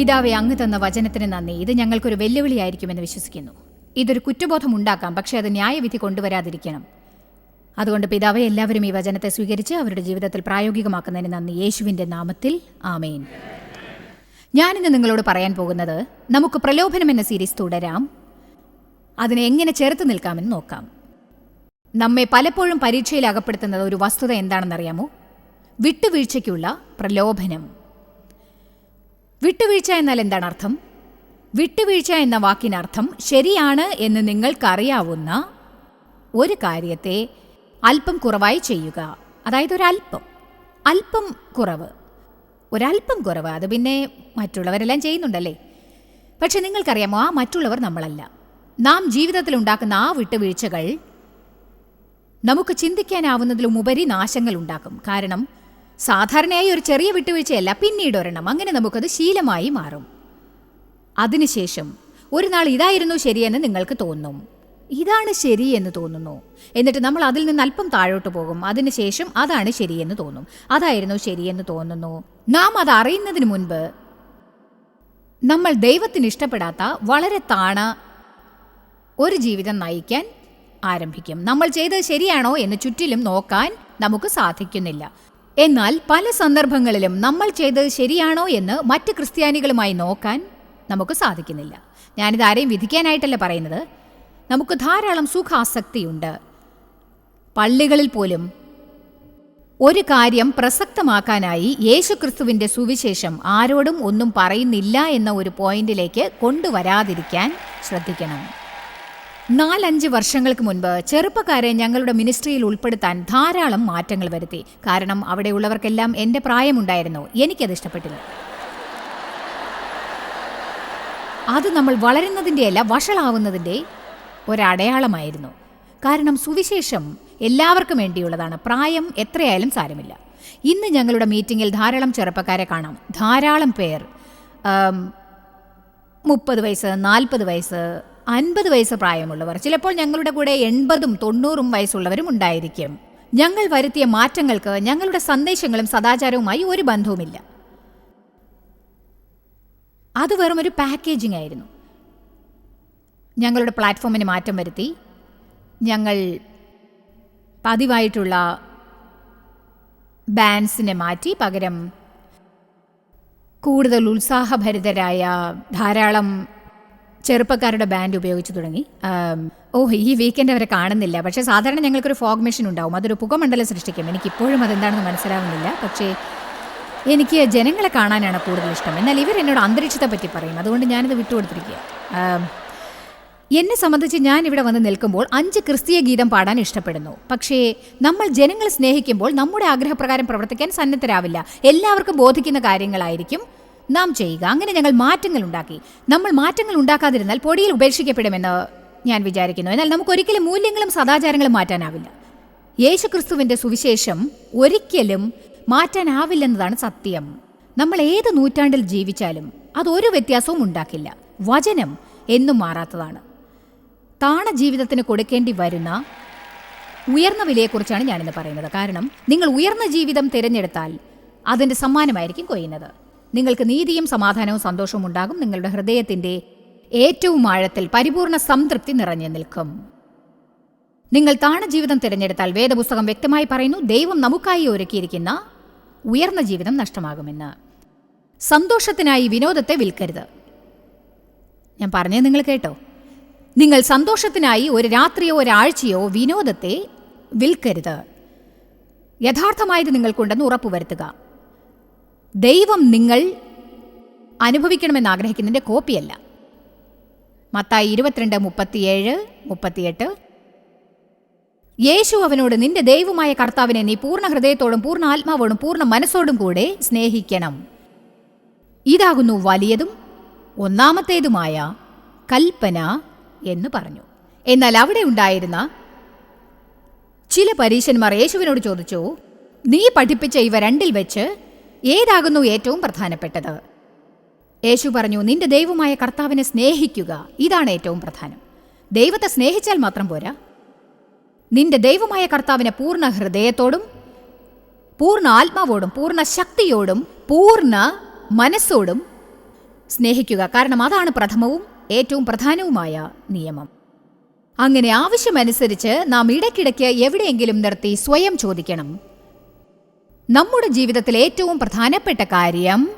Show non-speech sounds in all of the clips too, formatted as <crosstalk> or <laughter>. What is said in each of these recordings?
പിതാവെ അങ്ങ് തന്ന വചനത്തിന് നന്ദി. ഇത് ഞങ്ങൾക്കൊരു വെല്ലുവിളിയായിരിക്കുമെന്ന് വിശ്വസിക്കുന്നു. ഇതൊരു കുറ്റബോധം ഉണ്ടാക്കാം പക്ഷേ അത് ന്യായവിധി കൊണ്ടുവരാതിരിക്കണം. അതുകൊണ്ട് പിതാവെ എല്ലാവരും ഈ വചനത്തെ സ്വീകരിച്ച് അവരുടെ ജീവിതത്തിൽ പ്രായോഗികമാക്കുന്നതിന് നന്ദി. യേശുവിന്റെ നാമത്തിൽ ആമേൻ. ഞാനിന്ന് നിങ്ങളോട് പറയാൻ പോകുന്നത് നമുക്ക് പ്രലോഭനം എന്ന സീരീസ് തുടരാം. അതിനെ എങ്ങനെ ചേർത്ത് നിൽക്കാമെന്ന് നോക്കാം. നമ്മെ പലപ്പോഴും പരീക്ഷയിൽ അകപ്പെടുത്തുന്നത് ഒരു വസ്തുത എന്താണെന്നറിയാമോ? വിട്ടുവീഴ്ചയ്ക്കുള്ള പ്രലോഭനം. വിട്ടുവീഴ്ച എന്നാൽ എന്താണ് അർത്ഥം? വിട്ടുവീഴ്ച എന്ന വാക്കിനർത്ഥം ശരിയാണ് എന്ന് നിങ്ങൾക്കറിയാവുന്ന ഒരു കാര്യത്തെ അല്പം കുറവായി ചെയ്യുക. അതായത് ഒരല്പം. അല്പം കുറവ്. ഒരല്പം കുറവ് അത് പിന്നെ മറ്റുള്ളവരെല്ലാം ചെയ്യുന്നുണ്ടല്ലേ? പക്ഷെ നിങ്ങൾക്കറിയാമോ ആ മറ്റുള്ളവർ നമ്മളല്ല. നാം ജീവിതത്തിൽ ഉണ്ടാക്കുന്ന ആ വിട്ടുവീഴ്ചകൾ നമുക്ക് ചിന്തിക്കാനാവുന്നതിലും ഉപരി നാശങ്ങൾ ഉണ്ടാക്കും. കാരണം സാധാരണയായി ഒരു ചെറിയ വിട്ടുവീഴ്ചയല്ല പിന്നീട് ഒരെണ്ണം. അങ്ങനെ നമുക്കത് ശീലമായി മാറും. അതിനുശേഷം ഒരു നാൾ ഇതായിരുന്നു ശരിയെന്ന് നിങ്ങൾക്ക് തോന്നും. ഇതാണ് ശരി എന്ന് തോന്നുന്നു. എന്നിട്ട് നമ്മൾ അതിൽ നിന്ന് അല്പം താഴോട്ട് പോകും. അതിനുശേഷം അതാണ് ശരിയെന്ന് തോന്നും. അതായിരുന്നു ശരിയെന്ന് തോന്നുന്നു. നാം അത് അറിയുന്നതിന് മുൻപ് നമ്മൾ ദൈവത്തിന് ഇഷ്ടപ്പെടാത്ത വളരെ താണ ഒരു ജീവിതം നയിക്കാൻ ആരംഭിക്കും. നമ്മൾ ചെയ്തത് ശരിയാണോ എന്ന് ചുറ്റിലും നോക്കാൻ നമുക്ക് സാധിക്കുന്നില്ല. എന്നാൽ പല സന്ദർഭങ്ങളിലും നമ്മൾ ചെയ്തത് ശരിയാണോ എന്ന് മറ്റ് ക്രിസ്ത്യാനികളുമായി നോക്കാൻ നമുക്ക് സാധിക്കുന്നില്ല. ഞാനിത് ആരെയും വിധിക്കാനായിട്ടല്ല പറയുന്നത്. നമുക്ക് ധാരാളം സുഖാസക്തിയുണ്ട്. പള്ളികളിൽ പോലും ഒരു കാര്യം പ്രസക്തമാക്കാനായി യേശുക്രിസ്തുവിന്റെ സുവിശേഷം ആരോടും ഒന്നും പറയുന്നില്ല എന്ന ഒരു പോയിന്റിലേക്ക് കൊണ്ടുവരാതിരിക്കാൻ ശ്രദ്ധിക്കണം. നാലഞ്ച് വർഷങ്ങൾക്ക് മുൻപ് ചെറുപ്പക്കാരെ ഞങ്ങളുടെ മിനിസ്ട്രിയിൽ ഉൾപ്പെടുത്താൻ ധാരാളം മാറ്റങ്ങൾ വരുത്തി. കാരണം അവിടെയുള്ളവർക്കെല്ലാം എന്റെ പ്രായമുണ്ടായിരുന്നു. എനിക്കത് ഇഷ്ടപ്പെട്ടില്ല. അത് നമ്മൾ വളരുന്നതിന്റെയല്ല വഷളാവുന്നതിന്റെ ഒരടയാളമായിരുന്നു. കാരണം സുവിശേഷം എല്ലാവർക്കും വേണ്ടിയുള്ളതാണ്. പ്രായം എത്രയായാലും സാരമില്ല. ഇന്ന് ഞങ്ങളുടെ മീറ്റിങ്ങിൽ ധാരാളം ചെറുപ്പക്കാരെ കാണാം. ധാരാളം പേർ. മുപ്പത് വയസ്സ് നാൽപ്പത് വയസ്സ് അൻപത് വയസ്സ് പ്രായമുള്ളവർ ചിലപ്പോൾ ഞങ്ങളുടെ കൂടെ എൺപതും തൊണ്ണൂറും വയസ്സുള്ളവരും ഉണ്ടായിരിക്കും. ഞങ്ങൾ വരുത്തിയ മാറ്റങ്ങൾക്ക് ഞങ്ങളുടെ സന്ദേശങ്ങളും സദാചാരവുമായി ഒരു ബന്ധവുമില്ല. അത് വെറും ഒരു പാക്കേജിംഗ് ആയിരുന്നു. ഞങ്ങളുടെ പ്ലാറ്റ്ഫോമിന് മാറ്റം വരുത്തി. ഞങ്ങൾ പതിവായിട്ടുള്ള ബാൻസിനെ മാറ്റി. പകരം കൂടുതൽ ഉത്സാഹഭരിതരായ ധാരാളം ചെറുപ്പക്കാരുടെ ബാൻഡ് ഉപയോഗിച്ച് തുടങ്ങി. ഓ ഈ വീക്കെൻഡ് അവരെ കാണുന്നില്ല. പക്ഷേ സാധാരണ ഞങ്ങൾക്കൊരു ഫോഗ് മെഷീൻ ഉണ്ടാവും. അതൊരു പുകമണ്ഡലം സൃഷ്ടിക്കും. എനിക്കിപ്പോഴും അതെന്താണെന്ന് മനസ്സിലാവുന്നില്ല. പക്ഷേ എനിക്ക് ജനങ്ങളെ കാണാനാണ് കൂടുതൽ ഇഷ്ടം. എന്നാൽ ഇവർ എന്നോട് അന്തരീക്ഷത്തെ പറ്റി പറയും. അതുകൊണ്ട് ഞാനിത് വിട്ടുകൊടുത്തിരിക്കുക. എന്നെ സംബന്ധിച്ച് ഞാൻ ഇവിടെ വന്ന് നിൽക്കുമ്പോൾ അഞ്ച് ക്രിസ്തീയ ഗീതം പാടാൻ ഇഷ്ടപ്പെടുന്നു. പക്ഷേ നമ്മൾ ജനങ്ങളെ സ്നേഹിക്കുമ്പോൾ നമ്മുടെ ആഗ്രഹപ്രകാരം പ്രവർത്തിക്കാൻ സന്നദ്ധരാവില്ല. എല്ലാവർക്കും ബോധിക്കുന്ന കാര്യങ്ങളായിരിക്കും. നാം ചെയ്യുക. അങ്ങനെ ഞങ്ങൾ മാറ്റങ്ങൾ ഉണ്ടാക്കി. നമ്മൾ മാറ്റങ്ങൾ ഉണ്ടാക്കാതിരുന്നാൽ പൊടിയിൽ ഉപേക്ഷിക്കപ്പെടുമെന്ന് ഞാൻ വിചാരിക്കുന്നു. എന്നാൽ നമുക്ക് ഒരിക്കലും മൂല്യങ്ങളും സദാചാരങ്ങളും മാറ്റാനാവില്ല. യേശുക്രിസ്തുവിന്റെ സുവിശേഷം ഒരിക്കലും മാറ്റാനാവില്ലെന്നതാണ് സത്യം. നമ്മൾ ഏത് നൂറ്റാണ്ടിൽ ജീവിച്ചാലും അതൊരു വ്യത്യാസവും ഉണ്ടാക്കില്ല. വചനം എന്നും മാറാത്തതാണ്. താണ ജീവിതത്തിന് കൊടുക്കേണ്ടി വരുന്ന ഉയർന്ന വിലയെക്കുറിച്ചാണ് ഞാനിന്ന് പറയുന്നത്. കാരണം നിങ്ങൾ ഉയർന്ന ജീവിതം തിരഞ്ഞെടുത്താൽ അതിന്റെ സമ്മാനമായിരിക്കും കൊയ്യുന്നത്. നിങ്ങൾക്ക് നീതിയും സമാധാനവും സന്തോഷവും ഉണ്ടാകും. നിങ്ങളുടെ ഹൃദയത്തിന്റെ ഏറ്റവും ആഴത്തിൽ പരിപൂർണ സംതൃപ്തി നിറഞ്ഞു നിൽക്കും. നിങ്ങൾ താണ ജീവിതം തിരഞ്ഞെടുത്താൽ വേദപുസ്തകം വ്യക്തമായി പറയുന്നു ദൈവം നമുക്കായി ഒരുക്കിയിരിക്കുന്ന ഉയർന്ന ജീവിതം നഷ്ടമാകുമെന്ന്. സന്തോഷത്തിനായി വിനോദത്തെ വിൽക്കരുത്. ഞാൻ പറഞ്ഞത് നിങ്ങൾ കേട്ടോ. നിങ്ങൾ സന്തോഷത്തിനായി ഒരു രാത്രിയോ ഒരാഴ്ചയോ വിനോദത്തെ വിൽക്കരുത്. യഥാർത്ഥമായത് നിങ്ങൾക്കുണ്ടെന്ന് ഉറപ്പുവരുത്തുക. ദൈവം നിങ്ങൾ അനുഭവിക്കണമെന്ന് ആഗ്രഹിക്കുന്നതിന്റെ കോപ്പിയല്ല. മത്തായി ഇരുപത്തിരണ്ട് മുപ്പത്തിയേഴ് മുപ്പത്തിയെട്ട്. യേശു അവനോട് നിന്റെ ദൈവമായ കർത്താവിനെ നീ പൂർണ ഹൃദയത്തോടും പൂർണ ആത്മാവോടും പൂർണ മനസ്സോടും കൂടെ സ്നേഹിക്കണം. ഇതാകുന്നു വലിയതും ഒന്നാമത്തേതുമായ കൽപ്പന എന്ന് പറഞ്ഞു. എന്നാൽ അവിടെ ഉണ്ടായിരുന്ന ചില പരീശന്മാർ യേശുവിനോട് ചോദിച്ചു നീ പഠിപ്പിച്ച ഇവ രണ്ടിൽ വെച്ച് ഏതാകുന്നു ഏറ്റവും പ്രധാനപ്പെട്ടത്? യേശു പറഞ്ഞു നിന്റെ ദൈവമായ കർത്താവിനെ സ്നേഹിക്കുക. ഇതാണ് ഏറ്റവും പ്രധാനം. ദൈവത്തെ സ്നേഹിച്ചാൽ മാത്രം പോരാ. നിന്റെ ദൈവമായ കർത്താവിനെ പൂർണ ഹൃദയത്തോടും പൂർണ ആത്മാവോടും പൂർണ ശക്തിയോടും പൂർണ മനസ്സോടും സ്നേഹിക്കുക. കാരണം അതാണ് പ്രഥമവും ഏറ്റവും പ്രധാനവുമായ നിയമം. അങ്ങനെ ആവശ്യമനുസരിച്ച് നാം ഇടയ്ക്കിടയ്ക്ക് എവിടെയെങ്കിലും നിർത്തി സ്വയം ചോദിക്കണം. നമ്മുടെ ജീവിതത്തിൽ ഏറ്റവും പ്രധാനപ്പെട്ട കാര്യം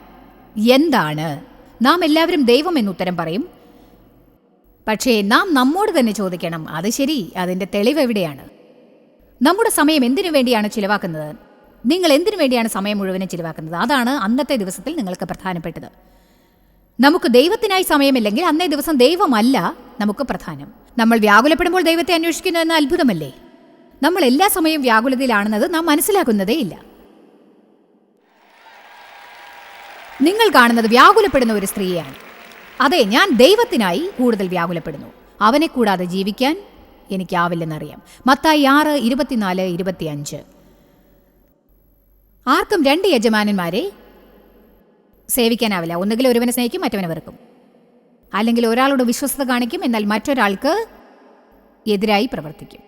എന്താണ്? നാം എല്ലാവരും ദൈവം എന്നുത്തരം പറയും. പക്ഷേ നാം നമ്മോട് തന്നെ ചോദിക്കണം അത് ശരി അതിന്റെ തെളിവ് എവിടെയാണ്? നമ്മുടെ സമയം എന്തിനു വേണ്ടിയാണ് ചിലവാക്കുന്നത്? നിങ്ങൾ എന്തിനു വേണ്ടിയാണ് സമയം മുഴുവനും ചിലവാക്കുന്നത്? അതാണ് അന്നത്തെ ദിവസത്തിൽ നിങ്ങൾക്ക് പ്രധാനപ്പെട്ടത്. നമുക്ക് ദൈവത്തിനായി സമയമില്ലെങ്കിൽ അന്നേ ദിവസം ദൈവമല്ല നമുക്ക് പ്രധാനം. നമ്മൾ വ്യാകുലപ്പെടുമ്പോൾ ദൈവത്തെ അന്വേഷിക്കുന്നു എന്ന അത്ഭുതമല്ലേ? നമ്മൾ എല്ലാ സമയവും വ്യാകുലതയിലാണെന്നത് നാം മനസ്സിലാക്കുന്നതേ നിങ്ങൾ കാണുന്നത് വ്യാകുലപ്പെടുന്ന ഒരു സ്ത്രീയാണ്. അതെ ഞാൻ ദൈവത്തിനായി കൂടുതൽ വ്യാകുലപ്പെടുന്നു. അവനെ കൂടാതെ ജീവിക്കാൻ എനിക്കാവില്ലെന്നറിയാം. മത്തായി ആറ് ഇരുപത്തിനാല് ഇരുപത്തിയഞ്ച്. ആർക്കും രണ്ട് യജമാനന്മാരെ സേവിക്കാനാവില്ല. ഒന്നുകിൽ ഒരുവനെ സ്നേഹിക്കും മറ്റവനെ വെറുക്കും. അല്ലെങ്കിൽ ഒരാളോട് വിശ്വസ്ത കാണിക്കും എന്നാൽ മറ്റൊരാൾക്ക് എതിരായി പ്രവർത്തിക്കും.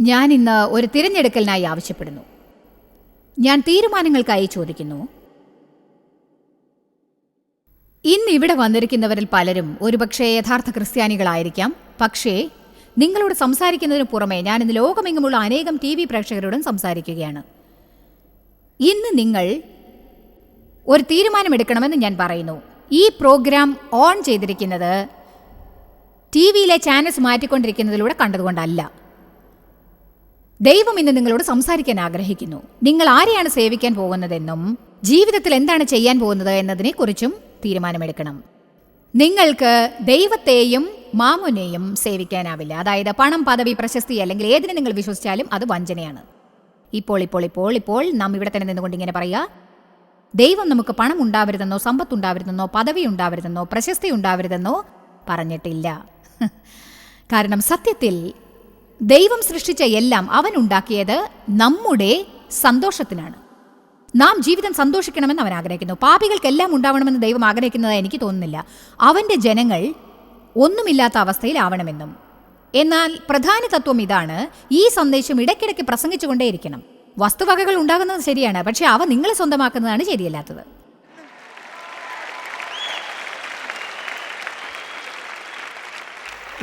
ഞാൻ ഇന്ന് ഒരു തിരഞ്ഞെടുക്കലിനായി ആവശ്യപ്പെടുന്നു. ഞാൻ തീരുമാനങ്ങൾക്കായി ചോദിക്കുന്നു. ഇന്ന് ഇവിടെ വന്നിരിക്കുന്നവരിൽ പലരും ഒരുപക്ഷെ യഥാർത്ഥ ക്രിസ്ത്യാനികളായിരിക്കാം. പക്ഷേ നിങ്ങളോട് സംസാരിക്കുന്നതിന് പുറമെ ഞാൻ ഇന്ന് ലോകമെങ്ങുമുള്ള അനേകം ടി വി പ്രേക്ഷകരോടും സംസാരിക്കുകയാണ്. ഇന്ന് നിങ്ങൾ ഒരു തീരുമാനമെടുക്കണമെന്ന് ഞാൻ പറയുന്നു. ഈ പ്രോഗ്രാം ഓൺ ചെയ്തിരിക്കുന്നത് ടി വിയിലെ ചാനൽസ് മാറ്റിക്കൊണ്ടിരിക്കുന്നതിലൂടെ കണ്ടതുകൊണ്ടല്ല. ദൈവം ഇന്ന് നിങ്ങളോട് സംസാരിക്കാൻ ആഗ്രഹിക്കുന്നു. നിങ്ങൾ ആരെയാണ് സേവിക്കാൻ പോകുന്നതെന്നും ജീവിതത്തിൽ എന്താണ് ചെയ്യാൻ പോകുന്നത് എന്നതിനെക്കുറിച്ചും തീരുമാനമെടുക്കണം. നിങ്ങൾക്ക് ദൈവത്തെയും മാമുനെയും സേവിക്കാനാവില്ല. അതായത് പണം പദവി പ്രശസ്തി അല്ലെങ്കിൽ ഏതിനെ നിങ്ങൾ വിശ്വസിച്ചാലും അത് വഞ്ചനയാണ്. ഇപ്പോൾ ഇപ്പോൾ ഇപ്പോൾ ഇപ്പോൾ നാം ഇവിടെ തന്നെ നിന്നുകൊണ്ട് ഇങ്ങനെ പറയുക. ദൈവം നമുക്ക് പണം ഉണ്ടാവരുതെന്നോ സമ്പത്ത് ഉണ്ടാവരുതെന്നോ പദവി ഉണ്ടാവരുതെന്നോ പ്രശസ്തി ഉണ്ടാവരുതെന്നോ പറഞ്ഞിട്ടില്ല. <laughs> കാരണം സത്യത്തിൽ ദൈവം സൃഷ്ടിച്ച എല്ലാം അവൻ ഉണ്ടാക്കിയത് നമ്മുടെ സന്തോഷത്തിനാണ്. നാം ജീവിതം സന്തോഷിക്കണമെന്ന് അവൻ ആഗ്രഹിക്കുന്നു. പാപികൾക്കെല്ലാം ഉണ്ടാവണമെന്ന് ദൈവം ആഗ്രഹിക്കുന്നതായി എനിക്ക് തോന്നുന്നില്ല. അവന്റെ ജനങ്ങൾ ഒന്നുമില്ലാത്ത അവസ്ഥയിലാവണമെന്നും എന്നാൽ പ്രധാന തത്വം ഇതാണ്. ഈ സന്ദേശം ഇടയ്ക്കിടയ്ക്ക് പ്രസംഗിച്ചുകൊണ്ടേയിരിക്കണം. വസ്തുവകകൾ ഉണ്ടാകുന്നത് ശരിയാണ്. പക്ഷേ അവ നിങ്ങളെ സ്വന്തമാക്കുന്നതാണ് ശരിയല്ലാത്തത്.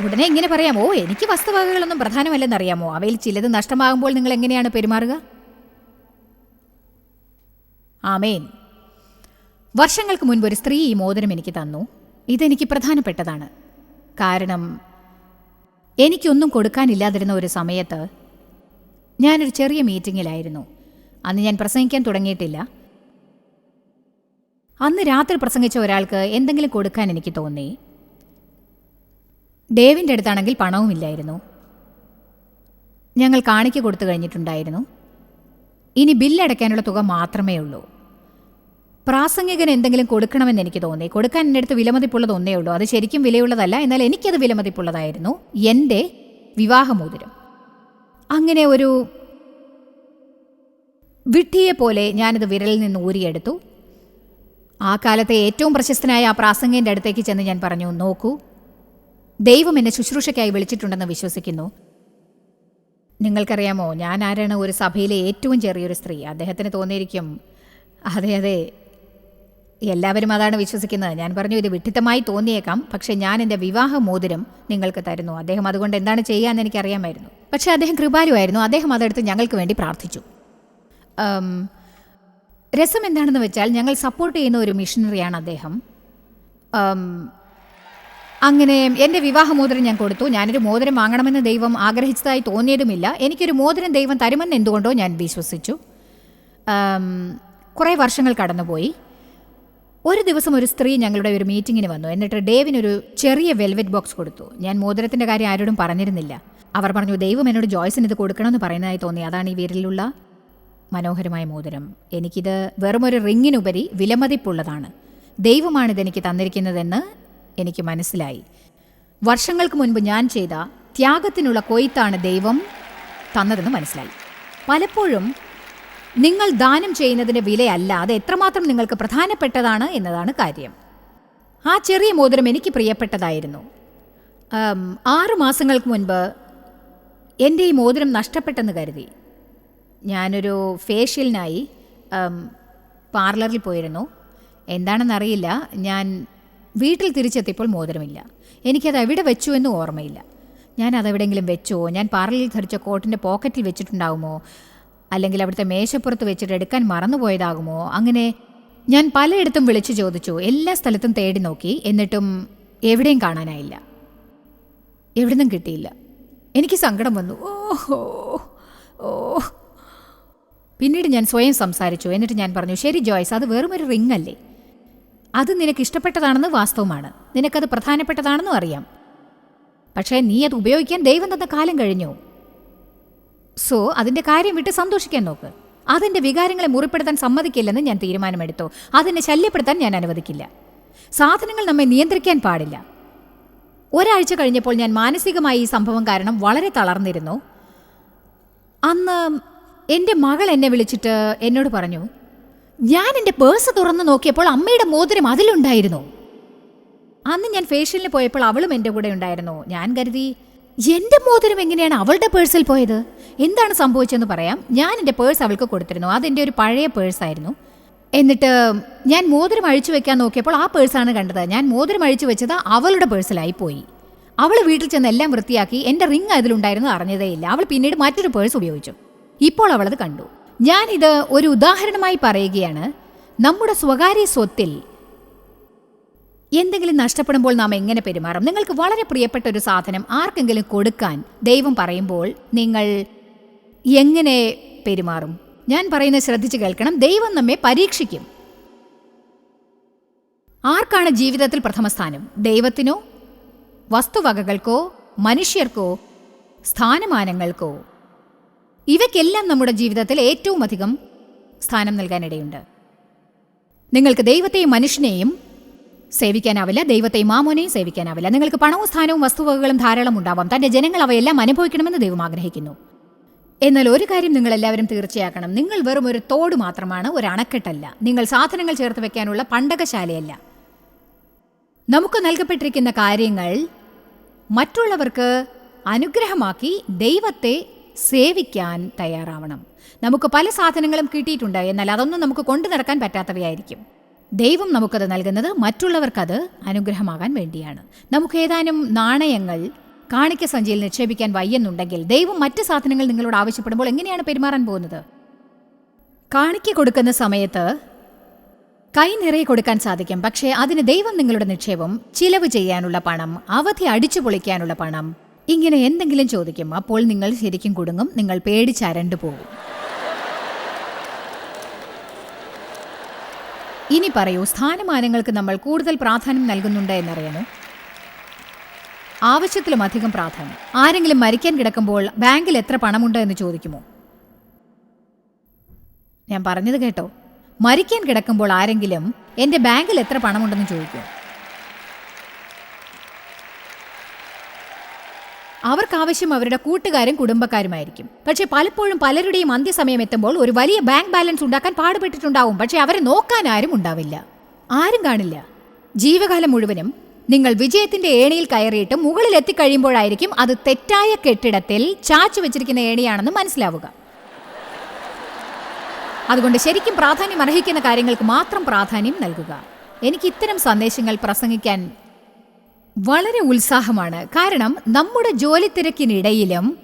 ഉടനെ ഇങ്ങനെ പറയാമോ എനിക്ക് വസ്തുവകകളൊന്നും പ്രധാനമല്ലെന്നറിയാമോ? അവയിൽ ചിലത് നഷ്ടമാകുമ്പോൾ നിങ്ങൾ എങ്ങനെയാണ് പെരുമാറുക? ആമേൻ. വർഷങ്ങൾക്ക് മുൻപ് ഒരു സ്ത്രീ ഈ മോതിരം എനിക്ക് തന്നു. ഇതെനിക്ക് പ്രധാനപ്പെട്ടതാണ്. കാരണം എനിക്കൊന്നും കൊടുക്കാനില്ലാതിരുന്ന ഒരു സമയത്ത് ഞാനൊരു ചെറിയ മീറ്റിങ്ങിലായിരുന്നു. അന്ന് ഞാൻ പ്രസംഗിക്കാൻ തുടങ്ങിയിട്ടില്ല. അന്ന് രാത്രി പ്രസംഗിച്ച ഒരാൾക്ക് എന്തെങ്കിലും കൊടുക്കാൻ എനിക്ക് തോന്നി. ഡേവിന്റെ അടുത്താണെങ്കിൽ പണവുമില്ലായിരുന്നു. ഞങ്ങൾ കാണിക്ക കൊടുത്തു കഴിഞ്ഞിട്ടുണ്ടായിരുന്നു. ഇനി ബില്ലടയ്ക്കാനുള്ള തുക മാത്രമേ ഉള്ളൂ. പ്രാസംഗികൻ എന്തെങ്കിലും കൊടുക്കണമെന്ന് എനിക്ക് തോന്നി. കൊടുക്കാൻ എന്റെ അടുത്ത് വിലമതിപ്പുള്ളത് ഒന്നേ ഉള്ളൂ. അത് ശരിക്കും വിലയുള്ളതല്ല എന്നാൽ എനിക്കത് വിലമതിപ്പുള്ളതായിരുന്നു. എന്റെ വിവാഹമോതിരം. അങ്ങനെ ഒരു വിഡ്ഢിയെ പോലെ ഞാനത് വിരലിൽ നിന്ന് ഊരിയെടുത്തു. ആ കാലത്തെ ഏറ്റവും പ്രശസ്തനായ ആ പ്രാസംഗിന്റെ അടുത്തേക്ക് ചെന്ന് ഞാൻ പറഞ്ഞു നോക്കൂ ദൈവം എന്നെ ശുശ്രൂഷയ്ക്കായി വിളിച്ചിട്ടുണ്ടെന്ന് വിശ്വസിക്കുന്നു. നിങ്ങൾക്കറിയാമോ ഞാൻ ആരാണ് ഒരു സഭയിലെ ഏറ്റവും ചെറിയൊരു സ്ത്രീ. അദ്ദേഹത്തിന് തോന്നിയിരിക്കും അതെ അതെ എല്ലാവരും അതാണ് വിശ്വസിക്കുന്നത്. ഞാൻ പറഞ്ഞു ഇത് വിഡ്ഢിത്തമായി തോന്നിയേക്കാം പക്ഷേ ഞാൻ എന്റെ വിവാഹ മോതിരം നിങ്ങൾക്ക് തരുന്നു. അദ്ദേഹം അതുകൊണ്ട് എന്താണ് ചെയ്യാന്ന് എനിക്കറിയാമായിരുന്നു. പക്ഷേ അദ്ദേഹം കൃപാലുവായിരുന്നു. അദ്ദേഹം അതെടുത്ത് ഞങ്ങൾക്ക് വേണ്ടി പ്രാർത്ഥിച്ചു. രസം എന്താണെന്ന് വെച്ചാൽ ഞങ്ങൾ സപ്പോർട്ട് ചെയ്യുന്ന ഒരു മിഷനറിയാണ് അദ്ദേഹം. അങ്ങനെ എന്റെ വിവാഹമോതിരം ഞാൻ കൊടുത്തു. ഞാനൊരു മോതിരം വാങ്ങണമെന്ന് ദൈവം ആഗ്രഹിച്ചതായി തോന്നിയതുമില്ല. എനിക്കൊരു മോതിരം ദൈവം തരുമെന്ന് എന്തുകൊണ്ടോ ഞാൻ വിശ്വസിച്ചു. കുറേ വർഷങ്ങൾ കടന്നുപോയി. ഒരു ദിവസം ഒരു സ്ത്രീ ഞങ്ങളുടെ ഒരു മീറ്റിങ്ങിന് വന്നു. എന്നിട്ട് ഡേവിനൊരു ചെറിയ വെൽവെറ്റ് ബോക്സ് കൊടുത്തു. ഞാൻ മോതിരത്തിന്റെ കാര്യം ആരോടും പറഞ്ഞിരുന്നില്ല. അവർ പറഞ്ഞു ദൈവം എന്നോട് ജോയ്സിന് ഇത് കൊടുക്കണമെന്ന് പറയുന്നതായി തോന്നി. അതാണ് ഈ വിരലിലുള്ള മനോഹരമായ മോതിരം. എനിക്കിത് വെറുമൊരു റിങ്ങിനുപരി വിലമതിപ്പുള്ളതാണ്. ദൈവമാണ് ഇതെനിക്ക് തന്നിരിക്കുന്നതെന്ന് എനിക്ക് മനസ്സിലായി. വർഷങ്ങൾക്ക് മുൻപ് ഞാൻ ചെയ്ത ത്യാഗത്തിനുള്ള കൊയ്ത്താണ് ദൈവം തന്നതെന്ന് മനസ്സിലായി. പലപ്പോഴും നിങ്ങൾ ദാനം ചെയ്യുന്നതിന്റെ വിലയല്ല അത് എത്രമാത്രം നിങ്ങൾക്ക് പ്രധാനപ്പെട്ടതാണ് എന്നതാണ് കാര്യം. ആ ചെറിയ മോതിരം എനിക്ക് പ്രിയപ്പെട്ടതായിരുന്നു. ആറു മാസങ്ങൾക്ക് മുൻപ് എന്റെ ഈ മോതിരം നഷ്ടപ്പെട്ടെന്ന് കരുതി. ഞാനൊരു ഫേഷ്യലിനായി പാർലറിൽ പോയിരുന്നു. എന്താണെന്നറിയില്ല ഞാൻ വീട്ടിൽ തിരിച്ചെത്തിയപ്പോൾ മോതിരമില്ല. എനിക്കത് എവിടെ വെച്ചു എന്ന് ഓർമ്മയില്ല. ഞാൻ അതെവിടെയെങ്കിലും വെച്ചോ? ഞാൻ പാറലിൽ ധരിച്ച കോട്ടിന്റെ പോക്കറ്റിൽ വെച്ചിട്ടുണ്ടാകുമോ അല്ലെങ്കിൽ അവിടുത്തെ മേശപ്പുറത്ത് വെച്ചിട്ട് എടുക്കാൻ മറന്നുപോയതാകുമോ? അങ്ങനെ ഞാൻ പലയിടത്തും വിളിച്ചു ചോദിച്ചു. എല്ലാ സ്ഥലത്തും തേടി നോക്കി. എന്നിട്ടും എവിടെയും കാണാനായില്ല. എവിടുന്നും കിട്ടിയില്ല. എനിക്ക് സങ്കടം വന്നു. ഓഹോ ഓ. പിന്നീട് ഞാൻ സ്വയം സംസാരിച്ചു. എന്നിട്ട് ഞാൻ പറഞ്ഞു ശരി ജോയ്സ് അത് വെറുമൊരു റിംഗ് അല്ലേ അത് നിനക്ക് ഇഷ്ടപ്പെട്ടതാണെന്ന് വാസ്തവമാണ്. നിനക്കത് പ്രധാനപ്പെട്ടതാണെന്നും അറിയാം. പക്ഷേ നീ അത് ഉപയോഗിക്കാൻ ദൈവം തന്ന കാലം കഴിഞ്ഞു. സോ അതിന്റെ കാര്യം വിട്ട് സന്തോഷിക്കാൻ നോക്ക്. അതിന്റെ വികാരങ്ങളെ മുറിപ്പെടുത്താൻ സമ്മതിക്കില്ലെന്ന് ഞാൻ തീരുമാനമെടുത്തു. അതിനെ ശല്യപ്പെടുത്താൻ ഞാൻ അനുവദിക്കില്ല. സാധനങ്ങൾ നമ്മെ നിയന്ത്രിക്കാൻ പാടില്ല. ഒരാഴ്ച കഴിഞ്ഞപ്പോൾ ഞാൻ മാനസികമായി ഈ സംഭവം കാരണം വളരെ തളർന്നിരുന്നു. അന്ന് എന്റെ മകൾ എന്നെ വിളിച്ചിട്ട് എന്നോട് പറഞ്ഞു ഞാൻ എന്റെ പേഴ്സ് തുറന്നു നോക്കിയപ്പോൾ അമ്മയുടെ മോതിരം അതിലുണ്ടായിരുന്നു. അന്ന് ഞാൻ ഫേഷ്യലിന് പോയപ്പോൾ അവളും എന്റെ കൂടെ ഉണ്ടായിരുന്നു. ഞാൻ കരുതി എന്റെ മോതിരം എങ്ങനെയാണ് അവളുടെ പേഴ്സിൽ പോയത്? എന്താണ് സംഭവിച്ചതെന്ന് പറയാം. ഞാൻ എന്റെ പേഴ്സ് അവൾക്ക് കൊടുത്തിരുന്നു. അതെന്റെ ഒരു പഴയ പേഴ്സായിരുന്നു എന്നിട്ട് ഞാൻ മോതിരം അഴിച്ചു വെക്കാൻ നോക്കിയപ്പോൾ ആ പേഴ്സാണ് കണ്ടത്. ഞാൻ മോതിരം അഴിച്ചു വെച്ചത് അവളുടെ പേഴ്സിലായി പോയി. അവൾ വീട്ടിൽ ചെന്ന് എല്ലാം വൃത്തിയാക്കി എന്റെ റിങ് അതിലുണ്ടായിരുന്നു അറിഞ്ഞതേയില്ല. അവൾ പിന്നീട് മറ്റൊരു പേഴ്സ് ഉപയോഗിച്ചു. ഇപ്പോൾ അവളത് കണ്ടു. ഞാനിത് ഒരു ഉദാഹരണമായി പറയുകയാണ്. നമ്മുടെ സ്വകാര്യ സ്വത്തിൽ എന്തെങ്കിലും നഷ്ടപ്പെടുമ്പോൾ നാം എങ്ങനെ പെരുമാറും? നിങ്ങൾക്ക് വളരെ പ്രിയപ്പെട്ട ഒരു സാധനം ആർക്കെങ്കിലും കൊടുക്കാൻ ദൈവം പറയുമ്പോൾ നിങ്ങൾ എങ്ങനെ പെരുമാറും? ഞാൻ പറയുന്നത് ശ്രദ്ധിച്ചു കേൾക്കണം. ദൈവം നമ്മെ പരീക്ഷിക്കും. ആർക്കാണ് ജീവിതത്തിൽ പ്രഥമസ്ഥാനം ദൈവത്തിനോ? വസ്തുവകകൾക്കോ? മനുഷ്യർക്കോ? സ്ഥാനമാനങ്ങൾക്കോ? ഇവയ്ക്കെല്ലാം നമ്മുടെ ജീവിതത്തിൽ ഏറ്റവും അധികം സ്ഥാനം നൽകാനിടയുണ്ട്. നിങ്ങൾക്ക് ദൈവത്തെയും മനുഷ്യനെയും സേവിക്കാനാവില്ല ദൈവത്തെയും മാമോനെയും സേവിക്കാനാവില്ല. നിങ്ങൾക്ക് പണവും സ്ഥാനവും വസ്തുവകകളും ധാരാളം ഉണ്ടാവാം. തന്റെ ജനങ്ങൾ അവയെല്ലാം അനുഭവിക്കണമെന്ന് ദൈവം ആഗ്രഹിക്കുന്നു. എന്നാൽ ഒരു കാര്യം നിങ്ങൾ എല്ലാവരും തീർച്ചയാക്കണം. നിങ്ങൾ വെറും ഒരു തോട് മാത്രമാണ് ഒരു അണക്കെട്ടല്ല. നിങ്ങൾ സാധനങ്ങൾ ചേർത്ത് വെക്കാനുള്ള പണ്ടകശാലയല്ല. നമുക്ക് നൽകപ്പെട്ടിരിക്കുന്ന കാര്യങ്ങൾ മറ്റുള്ളവർക്ക് അനുഗ്രഹമാക്കി ദൈവത്തെ സേവിക്കാൻ തയ്യാറാവണം. നമുക്ക് പല സാധനങ്ങളും കിട്ടിയിട്ടുണ്ട്. എന്നാൽ അതൊന്നും നമുക്ക് കൊണ്ടു നടക്കാൻ പറ്റാത്തവയായിരിക്കും. ദൈവം നമുക്കത് നൽകുന്നത് മറ്റുള്ളവർക്കത് അനുഗ്രഹമാകാൻ വേണ്ടിയാണ്. നമുക്ക് ഏതാനും നാണയങ്ങൾ കാണിക്ക സഞ്ചിയിൽ നിക്ഷേപിക്കാൻ വയ്യെന്നുണ്ടെങ്കിൽ ദൈവം മറ്റ് സാധനങ്ങൾ നിങ്ങളോട് ആവശ്യപ്പെടുമ്പോൾ എങ്ങനെയാണ് പെരുമാറാൻ പോകുന്നത്? കാണിക്ക കൊടുക്കുന്ന സമയത്ത് കൈ നിറയെ കൊടുക്കാൻ സാധിക്കും. പക്ഷേ അതിന് ദൈവം നിങ്ങളുടെ നിക്ഷേപം ചിലവ് ചെയ്യാനുള്ള പണം അവധി അടിച്ചു പൊളിക്കാനുള്ള പണം ഇങ്ങനെ എന്തെങ്കിലും ചോദിക്കും അപ്പോൾ നിങ്ങൾ ശരിക്കും കുടുങ്ങും നിങ്ങൾ പേടിച്ചരണ്ടു പോകും. ഇനി പറയൂ സ്ഥാനമാനങ്ങൾക്ക് നമ്മൾ കൂടുതൽ പ്രാധാന്യം നൽകുന്നുണ്ട് എന്നറിയണോ ആവശ്യത്തിലും അധികം പ്രാധാന്യം. ആരെങ്കിലും മരിക്കാൻ കിടക്കുമ്പോൾ ബാങ്കിൽ എത്ര പണമുണ്ട് എന്ന് ചോദിക്കുമോ? ഞാൻ പറഞ്ഞത് കേട്ടോ. മരിക്കാൻ കിടക്കുമ്പോൾ ആരെങ്കിലും എന്റെ ബാങ്കിൽ എത്ര പണമുണ്ടെന്ന് ചോദിക്കും. അവർക്ക് ആവശ്യം അവരുടെ കൂട്ടുകാരും കുടുംബക്കാരുമായിരിക്കും. പക്ഷെ പലപ്പോഴും പലരുടെയും അന്ത്യസമയം എത്തുമ്പോൾ ഒരു വലിയ ബാങ്ക് ബാലൻസ് ഉണ്ടാക്കാൻ പാടുപെട്ടിട്ടുണ്ടാവും. പക്ഷെ അവരെ നോക്കാൻ ആരും ഉണ്ടാവില്ല. ആരും കാണില്ല. ജീവകാലം മുഴുവനും നിങ്ങൾ വിജയത്തിന്റെ ഏണിയിൽ കയറിയിട്ട് മുകളിൽ എത്തിക്കഴിയുമ്പോഴായിരിക്കും അത് തെറ്റായ കെട്ടിടത്തിൽ ചാച്ചു വെച്ചിരിക്കുന്ന ഏണിയാണെന്ന് മനസ്സിലാവുക. അതുകൊണ്ട് ശരിക്കും പ്രാധാന്യം അർഹിക്കുന്ന കാര്യങ്ങൾക്ക് മാത്രം പ്രാധാന്യം നൽകുക. എനിക്ക് ഇത്തരം സന്ദേശങ്ങൾ പ്രസംഗിക്കാൻ വളരെ ഉത്സാഹമാണ്. കാരണം നമ്മുടെ ജോലി തിരക്കിനിടയിലും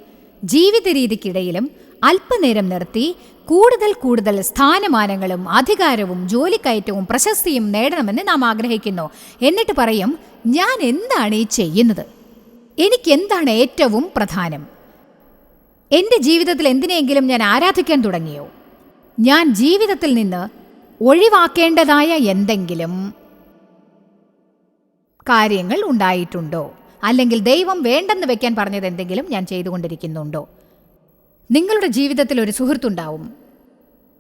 ജീവിത രീതിക്കിടയിലും അല്പനേരം നിർത്തി കൂടുതൽ കൂടുതൽ സ്ഥാനമാനങ്ങളും അധികാരവും ജോലിക്കയറ്റവും പ്രശസ്തിയും നേടണമെന്ന് നാം ആഗ്രഹിക്കുന്നു. എന്നിട്ട് പറയും ഞാൻ എന്താണ് ഈ ചെയ്യുന്നത്? എനിക്ക് എന്താണ് ഏറ്റവും പ്രധാനം? എന്റെ ജീവിതത്തിൽ എന്തിനെങ്കിലും ഞാൻ ആരാധിക്കാൻ തുടങ്ങിയോ? ഞാൻ ജീവിതത്തിൽ നിന്ന് ഒഴിവാക്കേണ്ടതായ എന്തെങ്കിലും കാര്യങ്ങൾ ഉണ്ടായിട്ടുണ്ടോ? അല്ലെങ്കിൽ ദൈവം വേണ്ടെന്ന് വെക്കാൻ പറഞ്ഞത് എന്തെങ്കിലും ഞാൻ ചെയ്തുകൊണ്ടിരിക്കുന്നുണ്ടോ? നിങ്ങളുടെ ജീവിതത്തിൽ ഒരു സുഹൃത്തുണ്ടാവും.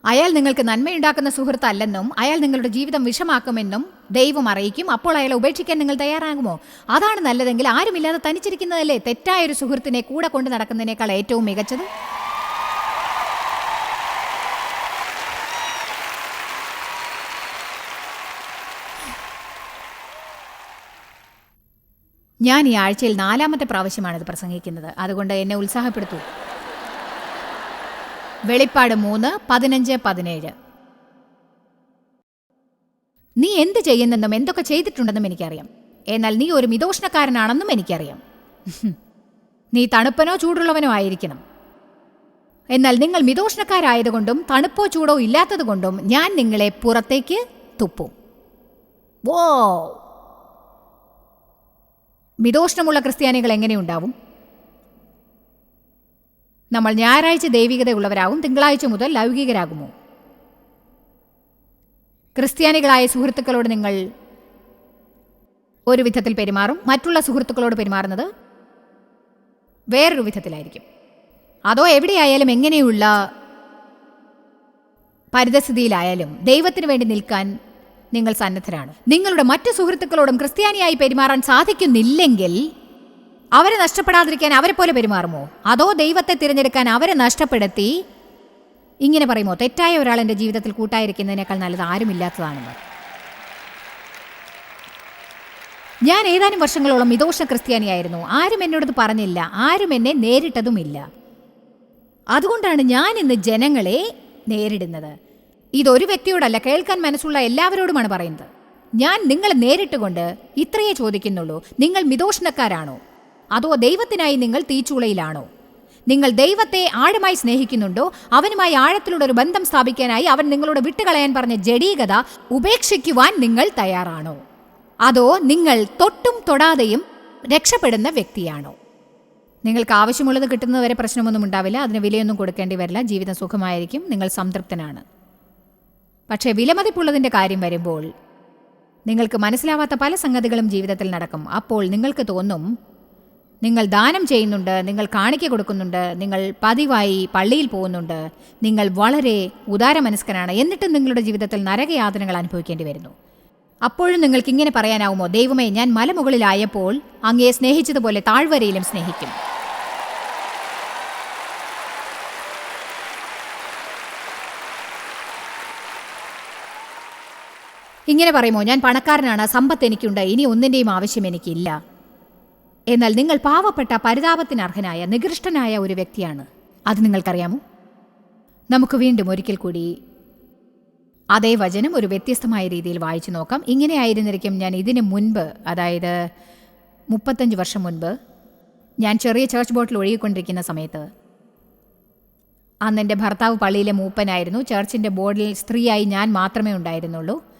അയാൾ നിങ്ങൾക്ക് നന്മയുണ്ടാക്കുന്ന സുഹൃത്തല്ലെന്നും അയാൾ നിങ്ങളുടെ ജീവിതം വിഷമാക്കുമെന്നും ദൈവം അറിയിക്കും. അപ്പോൾ അയാളെ ഉപേക്ഷിക്കാൻ നിങ്ങൾ തയ്യാറാകുമോ? അതാണ് നല്ലതെങ്കിൽ ആരുമില്ലാതെ തനിച്ചിരിക്കുന്നതല്ലേ തെറ്റായ ഒരു സുഹൃത്തിനെ കൂടെ കൊണ്ട് നടക്കുന്നതിനേക്കാൾ ഏറ്റവും മികച്ചത്? ഞാൻ ഈ ആഴ്ചയിൽ നാലാമത്തെ പ്രാവശ്യമാണ് ഇത് പ്രസംഗിക്കുന്നത്. അതുകൊണ്ട് എന്നെ ഉത്സാഹപ്പെടുത്തൂ. വെളിപ്പാട് മൂന്ന് പതിനഞ്ച് പതിനേഴ്. നീ എന്ത് ചെയ്യുന്നെന്നും എന്തൊക്കെ ചെയ്തിട്ടുണ്ടെന്നും എനിക്കറിയാം. എന്നാൽ നീ ഒരു മിതോഷ്ണക്കാരനാണെന്നും എനിക്കറിയാം. നീ തണുപ്പനോ ചൂടുള്ളവനോ ആയിരിക്കണം. എന്നാൽ നിങ്ങൾ മിതോഷ്ണക്കാരായതുകൊണ്ടും തണുപ്പോ ചൂടോ ഇല്ലാത്തതുകൊണ്ടും ഞാൻ നിങ്ങളെ പുറത്തേക്ക് തുപ്പും. വോ! മിതോഷ്ണമുള്ള ക്രിസ്ത്യാനികൾ എങ്ങനെയുണ്ടാവും? നമ്മൾ ഞായറാഴ്ച ദൈവികതയുള്ളവരാകും തിങ്കളാഴ്ച മുതൽ ലൗകികരാകുമോ? ക്രിസ്ത്യാനികളായ സുഹൃത്തുക്കളോട് നിങ്ങൾ ഒരു വിധത്തിൽ പെരുമാറും മറ്റുള്ള സുഹൃത്തുക്കളോട് പെരുമാറുന്നത് വേറൊരു വിധത്തിലായിരിക്കും. അതോ എവിടെയായാലും എങ്ങനെയുള്ള പരിതസ്ഥിതിയിലായാലും ദൈവത്തിന് വേണ്ടി നിൽക്കാൻ നിങ്ങൾ സന്നദ്ധരാണ്. നിങ്ങളുടെ മറ്റു സുഹൃത്തുക്കളോടും ക്രിസ്ത്യാനിയായി പെരുമാറാൻ സാധിക്കുന്നില്ലെങ്കിൽ അവരെ നഷ്ടപ്പെടാതിരിക്കാൻ അവരെ പോലെ പെരുമാറുമോ? അതോ ദൈവത്തെ തിരഞ്ഞെടുക്കാൻ അവരെ നഷ്ടപ്പെടുത്തി? ഇങ്ങനെ പറയുമോ? തെറ്റായ ഒരാൾ എന്റെ ജീവിതത്തിൽ കൂട്ടായിരിക്കുന്നതിനേക്കാൾ നല്ലത് ആരുമില്ലാത്തതാണെന്ന് ഞാൻ ഏതാനും വർഷങ്ങളോളം മിതോഷ ക്രിസ്ത്യാനിയായിരുന്നു. ആരും എന്നോടത് പറഞ്ഞില്ല. ആരും എന്നെ നേരിട്ടതുമില്ല. അതുകൊണ്ടാണ് ഞാൻ ഇന്ന് ജനങ്ങളെ നേരിടുന്നത്. ഇതൊരു വ്യക്തിയോടല്ല കേൾക്കാൻ മനസ്സുള്ള എല്ലാവരോടുമാണ് പറയുന്നത്. ഞാൻ നിങ്ങളെ നേരിട്ടുകൊണ്ട് ഇത്രയേ ചോദിക്കുന്നുള്ളൂ. നിങ്ങൾ മിതോഷ്ണക്കാരാണോ? അതോ ദൈവത്തിനായി നിങ്ങൾ തീച്ചൂളയിലാണോ? നിങ്ങൾ ദൈവത്തെ ആഴമായി സ്നേഹിക്കുന്നുണ്ടോ? അവനുമായി ആഴത്തിലൂടെ ഒരു ബന്ധം സ്ഥാപിക്കാനായി അവൻ നിങ്ങളോട് വിട്ടുകളയാൻ പറഞ്ഞ ജഡീകത ഉപേക്ഷിക്കുവാൻ നിങ്ങൾ തയ്യാറാണോ? അതോ നിങ്ങൾ തൊട്ടും തൊടാതെയും രക്ഷപ്പെടുന്ന വ്യക്തിയാണോ? നിങ്ങൾക്ക് ആവശ്യമുള്ളത് കിട്ടുന്നതുവരെ പ്രശ്നമൊന്നും ഉണ്ടാവില്ല. അതിന് വിലയൊന്നും കൊടുക്കേണ്ടി വരില്ല. ജീവിതം സുഖമായിരിക്കും. നിങ്ങൾ സംതൃപ്തനാണ്. പക്ഷേ വിലമതിപ്പുള്ളതിന്റെ കാര്യം വരുമ്പോൾ നിങ്ങൾക്ക് മനസ്സിലാവാത്ത പല സംഗതികളും ജീവിതത്തിൽ നടക്കും. അപ്പോൾ നിങ്ങൾക്ക് തോന്നും നിങ്ങൾ ദാനം ചെയ്യുന്നുണ്ട് നിങ്ങൾ കാണിക്ക കൊടുക്കുന്നുണ്ട് നിങ്ങൾ പതിവായി പള്ളിയിൽ പോകുന്നുണ്ട് നിങ്ങൾ വളരെ ഉദാരമനസ്കനാണ് എന്നിട്ടും നിങ്ങളുടെ ജീവിതത്തിൽ നരകയാതനകൾ അനുഭവിക്കേണ്ടി വരുന്നു. അപ്പോഴും നിങ്ങൾക്ക് ഇങ്ങനെ പറയാനാവുമോ? ദൈവമേ ഞാൻ മലമുകളിലായപ്പോൾ അങ്ങയെ സ്നേഹിച്ചതുപോലെ താഴ്വരയിലും സ്നേഹിക്കും. ഇങ്ങനെ പറയുമോ ഞാൻ പണക്കാരനാണ് സമ്പത്ത് എനിക്കുണ്ട് ഇനി ഒന്നിന്റെയും ആവശ്യം എനിക്കില്ല. എന്നാൽ നിങ്ങൾ പാവപ്പെട്ട പരിതാപത്തിനർഹനായ നികൃഷ്ടനായ ഒരു വ്യക്തിയാണ്. അത് നിങ്ങൾക്കറിയാമോ? നമുക്ക് വീണ്ടും ഒരിക്കൽ കൂടി അതേ വചനം ഒരു വ്യത്യസ്തമായ രീതിയിൽ വായിച്ചു നോക്കാം. ഇങ്ങനെ ഇങ്ങനെയായിരുന്നിരിക്കും ഞാൻ ഇതിനു മുൻപ് അതായത് മുപ്പത്തഞ്ച് വർഷം മുൻപ് ഞാൻ ചെറിയ ചേർച്ച് ബോട്ടിൽ ഒഴുകിക്കൊണ്ടിരിക്കുന്ന സമയത്ത്. അന്ന് എന്റെ ഭർത്താവ് പള്ളിയിലെ മൂപ്പനായിരുന്നു. ചർച്ചിന്റെ ബോർഡിൽ സ്ത്രീയായി ഞാൻ മാത്രമേ ഉണ്ടായിരുന്നുള്ളൂ.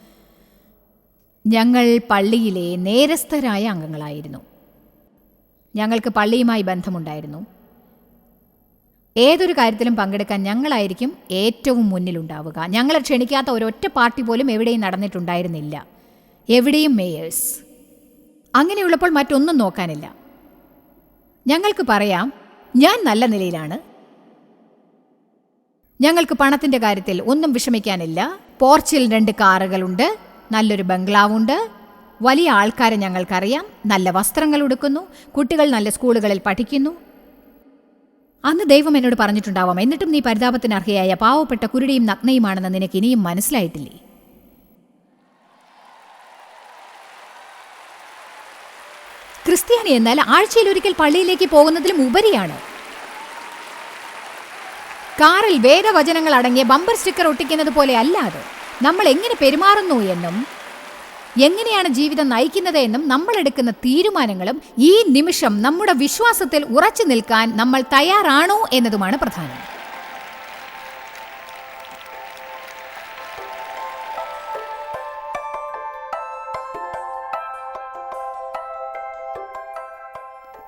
ഞങ്ങൾ പള്ളിയിലെ നേരസ്ഥരായ അംഗങ്ങളായിരുന്നു. ഞങ്ങൾക്ക് പള്ളിയുമായി ബന്ധമുണ്ടായിരുന്നു. ഏതൊരു കാര്യത്തിലും പങ്കെടുക്കാൻ ഞങ്ങളായിരിക്കും ഏറ്റവും മുന്നിലുണ്ടാവുക. ഞങ്ങളെ ക്ഷണിക്കാത്ത ഒരൊറ്റ പാർട്ടി പോലും എവിടെയും നടന്നിട്ടുണ്ടായിരുന്നില്ല. എവിടെയും മേയേഴ്സ്. അങ്ങനെയുള്ളപ്പോൾ മറ്റൊന്നും നോക്കാനില്ല. ഞങ്ങൾക്ക് പറയാം ഞാൻ നല്ല നിലയിലാണ്. ഞങ്ങൾക്ക് പണത്തിന്റെ കാര്യത്തിൽ ഒന്നും വിഷമിക്കാനില്ല. പോർച്ചിൽ രണ്ട് കാറുകളുണ്ട്. നല്ലൊരു ബംഗ്ലാവുണ്ട്. വലിയ ആൾക്കാരെ ഞങ്ങൾക്കറിയാം. നല്ല വസ്ത്രങ്ങൾ ഉടുക്കുന്നു. കുട്ടികൾ നല്ല സ്കൂളുകളിൽ പഠിക്കുന്നു. അന്ന് ദൈവം എന്നോട് പറഞ്ഞിട്ടുണ്ടാവാം എന്നിട്ടും നീ പരിതാപത്തിന് അർഹയായ പാവപ്പെട്ട കുരുടിയും നഗ്നയുമാണെന്ന് നിനക്ക് ഇനിയും മനസ്സിലായിട്ടില്ലേ? ക്രിസ്ത്യാനി എന്നാൽ ആഴ്ചയിൽ ഒരിക്കൽ പള്ളിയിലേക്ക് പോകുന്നതിലും ഉപരിയാണ്. കാറിൽ വേദവചനങ്ങൾ അടങ്ങിയ ബമ്പർ സ്റ്റിക്കർ ഒട്ടിക്കുന്നത് പോലെ അല്ലാതെ നമ്മൾ എങ്ങനെ പെരുമാറുന്നു എന്നും എങ്ങനെയാണ് ജീവിതം നയിക്കുന്നത് എന്നും നമ്മൾ എടുക്കുന്ന തീരുമാനങ്ങളും ഈ നിമിഷം നമ്മുടെ വിശ്വാസത്തിൽ ഉറച്ചു നിൽക്കാൻ നമ്മൾ തയ്യാറാണോ എന്നതുമാണ് പ്രധാനം.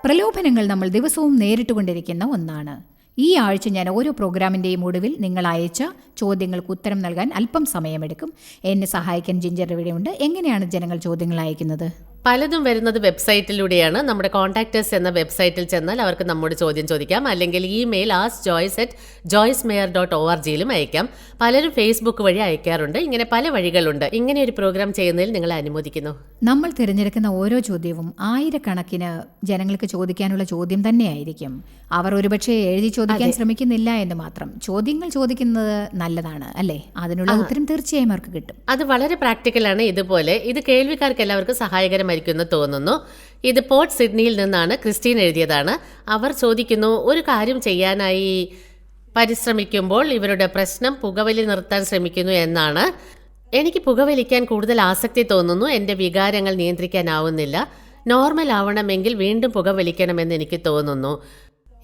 പ്രലോഭനങ്ങൾ നമ്മൾ ദിവസവും നേരിട്ടുകൊണ്ടിരിക്കുന്ന ഒന്നാണ്. ഈ ആഴ്ച ഞാൻ ഓരോ പ്രോഗ്രാമിന്റെയും ഒടുവിൽ നിങ്ങൾ അയച്ച ചോദ്യങ്ങൾക്ക് ഉത്തരം നൽകാൻ അല്പം സമയമെടുക്കും. എന്നെ സഹായിക്കാൻ ജിഞ്ചർ ഇവിടെയുണ്ട് എങ്ങനെയാണ് ജനങ്ങൾ ചോദ്യങ്ങൾ അയക്കുന്നത്? പലതും വരുന്നത് വെബ്സൈറ്റിലൂടെയാണ്. നമ്മുടെ കോൺടാക്ടേഴ്സ് എന്ന വെബ്സൈറ്റിൽ ചെന്നാൽ അവർക്ക് നമ്മോട് ചോദ്യം ചോദിക്കാം. അല്ലെങ്കിൽ email us Joyce at Joyce Meyer dot O R ജിയിലും അയക്കാം. പലരും ഫേസ്ബുക്ക് വഴി അയക്കാറുണ്ട്. ഇങ്ങനെ പല വഴികളുണ്ട്. ഇങ്ങനെ ഒരു പ്രോഗ്രാം ചെയ്യുന്നതിൽ നിങ്ങൾ അനുമോദിക്കുന്നു. നമ്മൾ തിരഞ്ഞെടുക്കുന്ന ഓരോ ചോദ്യവും ആയിരക്കണക്കിന് ജനങ്ങൾക്ക് ചോദിക്കാനുള്ള ചോദ്യം തന്നെയായിരിക്കും. അവർ ഒരുപക്ഷെ എഴുതി ചോദിക്കാൻ ശ്രമിക്കുന്നില്ല എന്ന് മാത്രം. ചോദ്യങ്ങൾ ചോദിക്കുന്നത് നല്ലതാണ് അല്ലേ? അതിനുള്ള ഉത്തരം തീർച്ചയായും അവർക്ക് കിട്ടും. അത് വളരെ പ്രാക്ടിക്കലാണ് ഇതുപോലെ. ഇത് കേൾവിക്കാർക്ക് എല്ലാവർക്കും സഹായകരമായിരിക്കും എന്ന് തോന്നുന്നു. ഇത് പോർട്ട് സിഡ്നിയിൽ നിന്നാണ് ക്രിസ്റ്റീൻ എഴുതിയതാണ്. അവർ ചോദിക്കുന്നു ഒരു കാര്യം ചെയ്യാനായി പരിശ്രമിക്കുമ്പോൾ ഇവരുടെ പ്രശ്നം പുകവലി നിർത്താൻ ശ്രമിക്കുന്നു എന്നാണ്. എനിക്ക് പുകവലിക്കാൻ കൂടുതൽ ആസക്തി തോന്നുന്നു. എന്റെ വികാരങ്ങൾ നിയന്ത്രിക്കാനാവുന്നില്ല. നോർമൽ ആവണമെങ്കിൽ വീണ്ടും പുകവലിക്കണമെന്ന് എനിക്ക് തോന്നുന്നു.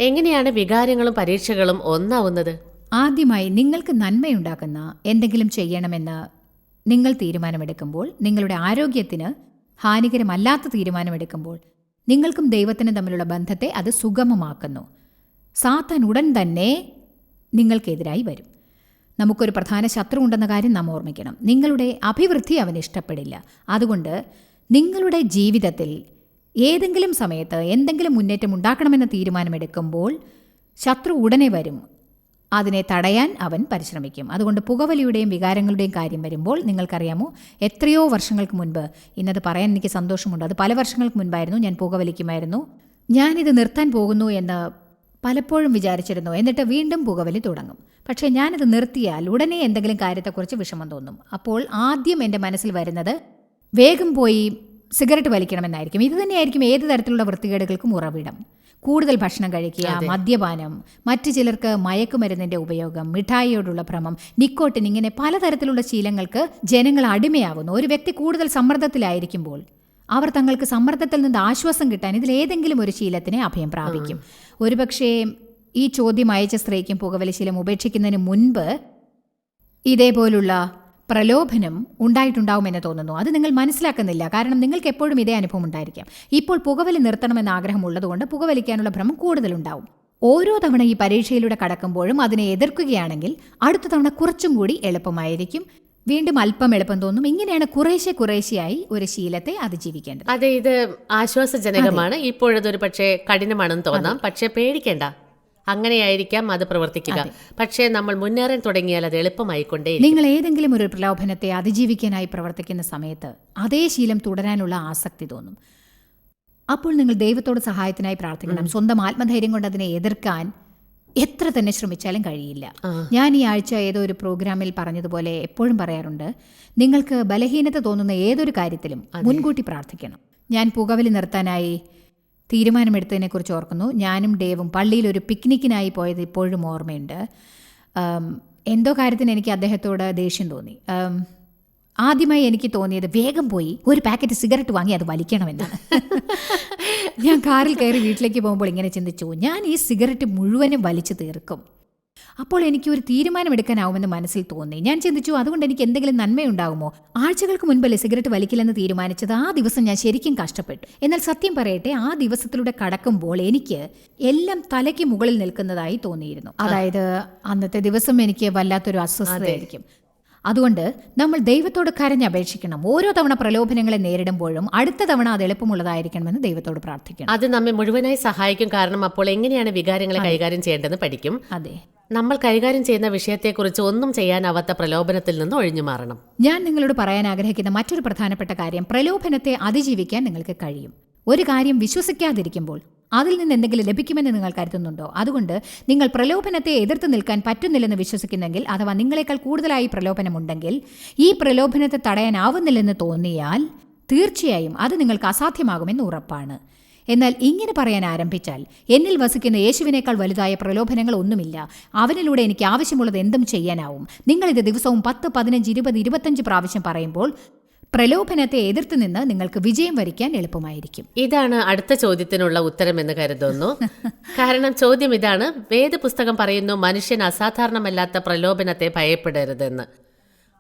എങ്ങനെയാണ് വികാരങ്ങളും പരീക്ഷകളും ഒന്നാവുന്നത്? ആദ്യമായി നിങ്ങൾക്ക് നന്മയുണ്ടാക്കുന്ന എന്തെങ്കിലും ചെയ്യണമെന്ന് നിങ്ങൾ തീരുമാനമെടുക്കുമ്പോൾ നിങ്ങളുടെ ആരോഗ്യത്തിന് ഹാനികരമല്ലാത്ത തീരുമാനമെടുക്കുമ്പോൾ നിങ്ങൾക്കും ദൈവത്തിനും തമ്മിലുള്ള ബന്ധത്തെ അത് സുഗമമാക്കുന്നു. സാത്താൻ ഉടൻ തന്നെ നിങ്ങൾക്കെതിരായി വരും. നമുക്കൊരു പ്രധാന ശത്രു ഉണ്ടെന്ന കാര്യം നാം ഓർമ്മിക്കണം. നിങ്ങളുടെ അഭിവൃദ്ധി അവന് ഇഷ്ടപ്പെടില്ല. അതുകൊണ്ട് നിങ്ങളുടെ ജീവിതത്തിൽ ഏതെങ്കിലും സമയത്ത് എന്തെങ്കിലും മുന്നേറ്റം ഉണ്ടാക്കണമെന്ന തീരുമാനമെടുക്കുമ്പോൾ ശത്രു ഉടനെ വരും. അതിനെ തടയാൻ അവൻ പരിശ്രമിക്കും. അതുകൊണ്ട് പുകവലിയുടെയും വികാരങ്ങളുടെയും കാര്യം വരുമ്പോൾ നിങ്ങൾക്കറിയാമോ? എത്രയോ വർഷങ്ങൾക്ക് മുൻപ് ഇന്നത് പറയാൻ എനിക്ക് സന്തോഷമുണ്ട്. അത് പല വർഷങ്ങൾക്ക് മുൻപായിരുന്നു. ഞാൻ പുകവലിക്കുമായിരുന്നു. ഞാനിത് നിർത്താൻ പോകുന്നു എന്ന് പലപ്പോഴും വിചാരിച്ചിരുന്നു. എന്നിട്ട് വീണ്ടും പുകവലി തുടങ്ങും. പക്ഷേ ഞാനിത് നിർത്തിയാൽ ഉടനെ എന്തെങ്കിലും കാര്യത്തെക്കുറിച്ച് വിഷമം തോന്നും. അപ്പോൾ ആദ്യം എന്റെ മനസ്സിൽ വരുന്നത് വേഗം പോയി സിഗരറ്റ് വലിക്കണമെന്നായിരിക്കും. ഇത് തന്നെയായിരിക്കും ഏത് തരത്തിലുള്ള വൃത്തികേടുകൾക്കും ഉറവിടം. കൂടുതൽ ഭക്ഷണം കഴിക്കുക മദ്യപാനം മറ്റു ചിലർക്ക് മയക്കുമരുന്നിന്റെ ഉപയോഗം മിഠായിയോടുള്ള ഭ്രമം നിക്കോട്ടിൻ ഇങ്ങനെ പലതരത്തിലുള്ള ശീലങ്ങൾക്ക് ജനങ്ങൾ അടിമയാവുന്നു ഒരു വ്യക്തി കൂടുതൽ സമ്മർദ്ദത്തിലായിരിക്കുമ്പോൾ അവർ തങ്ങൾക്ക് സമ്മർദ്ദത്തിൽ നിന്ന് ആശ്വാസം കിട്ടാൻ ഇതിൽ ഏതെങ്കിലും ഒരു ശീലത്തിനെ അഭയം പ്രാപിക്കും. ഒരുപക്ഷേ ഈ ചോദ്യം അയച്ച സ്ത്രീക്കും പുകവലിശീലം ഉപേക്ഷിക്കുന്നതിന് മുൻപ് ഇതേപോലുള്ള പ്രലോഭനം ഉണ്ടായിട്ടുണ്ടാവുമെന്ന് തോന്നുന്നു. അത് നിങ്ങൾ മനസ്സിലാക്കുന്നില്ല. കാരണം നിങ്ങൾക്ക് എപ്പോഴും ഇതേ അനുഭവം ഉണ്ടായിരിക്കാം. ഇപ്പോൾ പുകവലി നിർത്തണമെന്ന ആഗ്രഹമുള്ളതുകൊണ്ട് പുകവലിക്കാനുള്ള ഭ്രമം കൂടുതലുണ്ടാവും. ഓരോ തവണ ഈ പരീക്ഷയിലൂടെ കടക്കുമ്പോഴും അതിനെ എതിർക്കുകയാണെങ്കിൽ അടുത്ത തവണ കുറച്ചും കൂടി എളുപ്പമായിരിക്കും. വീണ്ടും അല്പം എളുപ്പം തോന്നും. ഇങ്ങനെയാണ് കുറേശ്ശെ കുറേശ്ശെയായി ഒരു ശീലത്തെ അതിജീവിക്കേണ്ടത്. അതെ ഇത് ആശ്വാസജനകമാണ്. ഇപ്പോഴതൊരു പക്ഷേ കഠിനമാണെന്ന് തോന്നാം. പക്ഷേ പേടിക്കേണ്ട. അങ്ങനെയായിരിക്കാം അത് പ്രവർത്തിക്കുക. പക്ഷേ നമ്മൾ മുന്നേറാൻ തുടങ്ങിയാൽ അത് എളുപ്പമായിക്കൊണ്ടേ നിങ്ങൾ ഏതെങ്കിലും ഒരു പ്രലോഭനത്തെ അതിജീവിക്കാനായി പ്രവർത്തിക്കുന്ന സമയത്ത് അതേ ശീലം തുടരാനുള്ള ആസക്തി തോന്നും. അപ്പോൾ നിങ്ങൾ ദൈവത്തോട് സഹായത്തിനായി പ്രാർത്ഥിക്കണം. സ്വന്തം ആത്മധൈര്യം കൊണ്ട് അതിനെ എതിർക്കാൻ എത്ര തന്നെ ശ്രമിച്ചാലും കഴിയില്ല. ഞാൻ ഈ ആഴ്ച ഏതോ ഒരു പ്രോഗ്രാമിൽ പറഞ്ഞതുപോലെ എപ്പോഴും പറയാറുണ്ട് നിങ്ങൾക്ക് ബലഹീനത തോന്നുന്ന ഏതൊരു കാര്യത്തിലും മുൻകൂട്ടി പ്രാർത്ഥിക്കണം. ഞാൻ പുകവലി നിർത്താനായി തീരുമാനമെടുത്തതിനെക്കുറിച്ച് ഓർക്കുന്നു. ഞാനും ഡേവും പള്ളിയിൽ ഒരു പിക്നിക്കിനായി പോയത് ഇപ്പോഴും ഓർമ്മയുണ്ട്. എന്തോ കാര്യത്തിന് എനിക്ക് അദ്ദേഹത്തോട് ദേഷ്യം തോന്നി. ആദ്യമായി എനിക്ക് തോന്നിയത് വേഗം പോയി ഒരു പാക്കറ്റ് സിഗരറ്റ് വാങ്ങി അത് വലിക്കണമെന്നാണ്. ഞാൻ കാറിൽ കയറി വീട്ടിലേക്ക് പോകുമ്പോൾ ഇങ്ങനെ ചിന്തിച്ചു ഞാൻ ഈ സിഗരറ്റ് മുഴുവനും വലിച്ചു തീർക്കും. അപ്പോൾ എനിക്ക് ഒരു തീരുമാനമെടുക്കാനാവുമെന്ന് മനസ്സിൽ തോന്നി. ഞാൻ ചിന്തിച്ചു അതുകൊണ്ട് എനിക്ക് എന്തെങ്കിലും നന്മയുണ്ടാകുമോ? ആഴ്ചകൾക്ക് മുൻപല്ലേ സിഗരറ്റ് വലിക്കില്ലെന്ന് തീരുമാനിച്ചത്? ആ ദിവസം ഞാൻ ശരിക്കും കഷ്ടപ്പെട്ടു. എന്നാൽ സത്യം പറയട്ടെ ആ ദിവസത്തിലൂടെ കടക്കുമ്പോൾ എനിക്ക് എല്ലാം തലയ്ക്ക് മുകളിൽ നിൽക്കുന്നതായി തോന്നിയിരുന്നു. അതായത് അന്നത്തെ ദിവസം എനിക്ക് വല്ലാത്തൊരു അസ്വസ്ഥതയായിരിക്കും. അതുകൊണ്ട് നമ്മൾ ദൈവത്തോട് കരഞ്ഞപേക്ഷിക്കണം ഓരോ തവണ പ്രലോഭനങ്ങളെ നേരിടുമ്പോഴും അടുത്ത തവണ അത് എളുപ്പമുള്ളതായിരിക്കണമെന്ന് ദൈവത്തോട് പ്രാർത്ഥിക്കണം. അത് നമ്മെ മുഴുവനായി സഹായിക്കും. കാരണം അപ്പോൾ എങ്ങനെയാണ് വികാരങ്ങളെ കൈകാര്യം ചെയ്യേണ്ടതെന്ന് പഠിക്കും. അതെ. നമ്മൾ കൈകാര്യം ചെയ്യുന്ന വിഷയത്തെക്കുറിച്ച് ഒന്നും ചെയ്യാനാവാത്ത പ്രലോഭനത്തിൽ നിന്ന് ഒഴിഞ്ഞു മാറണം. ഞാൻ നിങ്ങളോട് പറയാൻ ആഗ്രഹിക്കുന്ന മറ്റൊരു പ്രധാനപ്പെട്ട കാര്യം പ്രലോഭനത്തെ അതിജീവിക്കാൻ നിങ്ങൾക്ക് കഴിയും. ഒരു കാര്യം വിശ്വസിക്കാതിരിക്കുമ്പോൾ അതിൽ നിന്ന് എന്തെങ്കിലും ലഭിക്കുമെന്ന് നിങ്ങൾ കരുതുന്നുണ്ടോ? അതുകൊണ്ട് നിങ്ങൾ പ്രലോഭനത്തെ എതിർത്ത് നിൽക്കാൻ പറ്റുന്നില്ലെന്ന് വിശ്വസിക്കുന്നെങ്കിൽ അഥവാ നിങ്ങളെക്കാൾ കൂടുതലായി പ്രലോഭനമുണ്ടെങ്കിൽ ഈ പ്രലോഭനത്തെ തടയാനാവുന്നില്ലെന്ന് തോന്നിയാൽ തീർച്ചയായും അത് നിങ്ങൾക്ക് അസാധ്യമാകുമെന്ന് ഉറപ്പാണ്. എന്നാൽ ഇങ്ങനെ പറയാൻ ആരംഭിച്ചാൽ എന്നിൽ വസിക്കുന്ന യേശുവിനേക്കാൾ വലുതായ പ്രലോഭനങ്ങൾ ഒന്നുമില്ല. അവനിലൂടെ എനിക്ക് ആവശ്യമുള്ളത് എന്തും ചെയ്യാനാവും. നിങ്ങളിത് ദിവസവും പത്ത് പതിനഞ്ച് ഇരുപത് ഇരുപത്തഞ്ച് പ്രാവശ്യം പറയുമ്പോൾ പ്രലോഭനത്തെ എതിർത്ത് നിന്ന് നിങ്ങൾക്ക് വിജയം വരിക്കാൻ എളുപ്പമായിരിക്കും. ഇതാണ് അടുത്ത ചോദ്യത്തിനുള്ള ഉത്തരം എന്ന് കരുതുന്നു. കാരണം ചോദ്യം ഇതാണ്. വേദപുസ്തകം പറയുന്നു മനുഷ്യൻ അസാധാരണമല്ലാത്ത പ്രലോഭനത്തെ ഭയപ്പെടരുതെന്ന്.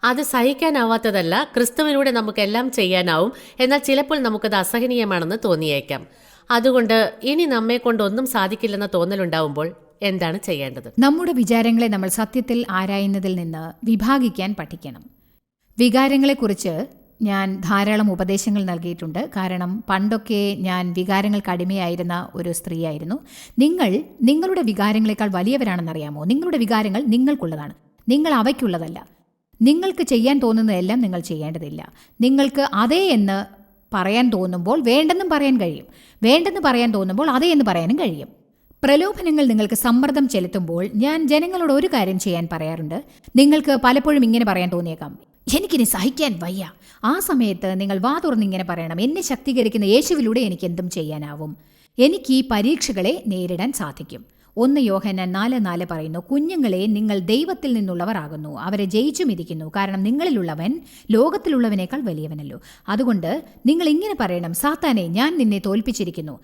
അത് സഹിക്കാനാവാത്തതല്ല ക്രിസ്തുവിലൂടെ നമുക്കെല്ലാം ചെയ്യാനാവും. എന്നാൽ ചിലപ്പോൾ നമുക്കത് അസഹനീയമാണെന്ന് തോന്നിയേക്കാം. അതുകൊണ്ട് ഇനി നമ്മെ കൊണ്ടൊന്നും സാധിക്കില്ലെന്ന തോന്നലുണ്ടാവുമ്പോൾ എന്താണ് ചെയ്യേണ്ടത്? നമ്മുടെ വിചാരങ്ങളെ നമ്മൾ സത്യത്തിൽ ആരായുന്നതിൽ നിന്ന് വിഭാഗിക്കാൻ പഠിക്കണം. വികാരങ്ങളെക്കുറിച്ച് ഞാൻ ധാരാളം ഉപദേശങ്ങൾ നൽകിയിട്ടുണ്ട്. കാരണം പണ്ടൊക്കെ ഞാൻ വികാരങ്ങൾക്ക് അടിമയായിരുന്ന ഒരു സ്ത്രീയായിരുന്നു. നിങ്ങൾ നിങ്ങളുടെ വികാരങ്ങളെക്കാൾ വലിയവരാണെന്നറിയാമോ? നിങ്ങളുടെ വികാരങ്ങൾ നിങ്ങൾക്കുള്ളതാണ്. നിങ്ങൾ അവയ്ക്കുള്ളതല്ല. നിങ്ങൾക്ക് ചെയ്യാൻ തോന്നുന്നതെല്ലാം നിങ്ങൾ ചെയ്യേണ്ടതില്ല. നിങ്ങൾക്ക് അതേ എന്ന് പറയാൻ തോന്നുമ്പോൾ വേണ്ടെന്നും പറയാൻ കഴിയും. വേണ്ടെന്ന് പറയാൻ തോന്നുമ്പോൾ അതേ എന്ന് പറയാനും കഴിയും. പ്രലോഭനങ്ങൾ നിങ്ങൾക്ക് സമ്മർദ്ദം ചെലുത്തുമ്പോൾ ഞാൻ ജനങ്ങളോട് ഒരു കാര്യം ചെയ്യാൻ പറയാറുണ്ട്. നിങ്ങൾക്ക് പലപ്പോഴും ഇങ്ങനെ പറയാൻ തോന്നിയേക്കാം. എനിക്കിനി സഹിക്കാൻ വയ്യ. ആ സമയത്ത് നിങ്ങൾ വാ തുറന്നിങ്ങനെ പറയണം. എന്നെ ശക്തീകരിക്കുന്ന യേശുവിലൂടെ എനിക്ക് എന്തും ചെയ്യാനാവും. എനിക്ക് ഈ പരീക്ഷകളെ നേരിടാൻ സാധിക്കും. ഒന്ന് യോഹന നാല് നാല് പറയുന്നു കുഞ്ഞുങ്ങളെ നിങ്ങൾ ദൈവത്തിൽ നിന്നുള്ളവരാകുന്നു. അവരെ ജയിച്ചും ഇരിക്കുന്നു. കാരണം നിങ്ങളിലുള്ളവൻ ലോകത്തിലുള്ളവനേക്കാൾ വലിയവനല്ലോ. അതുകൊണ്ട് നിങ്ങൾ ഇങ്ങനെ പറയണം സാത്താനെ ഞാൻ നിന്നെ തോൽപ്പിച്ചിരിക്കുന്നു.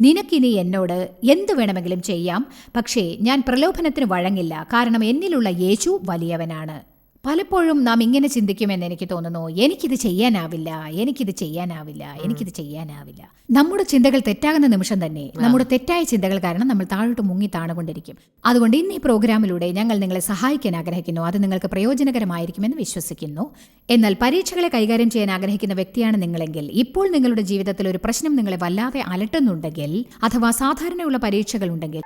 നിനക്കിനി എന്നോട് എന്തു വേണമെങ്കിലും ചെയ്യാം. പക്ഷേ ഞാൻ പ്രലോഭനത്തിന് വഴങ്ങില്ല. കാരണം എന്നിലുള്ള യേശു വലിയവനാണ്. പലപ്പോഴും നാം ഇങ്ങനെ ചിന്തിക്കുമെന്ന് എനിക്ക് തോന്നുന്നു. എനിക്കിത് ചെയ്യാനാവില്ല. എനിക്കിത് ചെയ്യാനാവില്ല. എനിക്കിത് ചെയ്യാനാവില്ല. നമ്മുടെ ചിന്തകൾ തെറ്റാകുന്ന നിമിഷം തന്നെ നമ്മുടെ തെറ്റായ ചിന്തകൾ കാരണം നമ്മൾ താഴോട്ട് മുങ്ങി താണുകൊണ്ടിരിക്കും. അതുകൊണ്ട് ഇന്ന് ഈ പ്രോഗ്രാമിലൂടെ ഞങ്ങൾ നിങ്ങളെ സഹായിക്കാൻ ആഗ്രഹിക്കുന്നു. അത് നിങ്ങൾക്ക് പ്രയോജനകരമായിരിക്കുമെന്ന് വിശ്വസിക്കുന്നു. എന്നാൽ പരീക്ഷകളെ കൈകാര്യം ചെയ്യാൻ ആഗ്രഹിക്കുന്ന വ്യക്തിയാണ് നിങ്ങളെങ്കിൽ ഇപ്പോൾ നിങ്ങളുടെ ജീവിതത്തിൽ ഒരു പ്രശ്നം നിങ്ങളെ വല്ലാതെ അലട്ടുന്നുണ്ടെങ്കിൽ അഥവാ സാധാരണയുള്ള പരീക്ഷകൾ ഉണ്ടെങ്കിൽ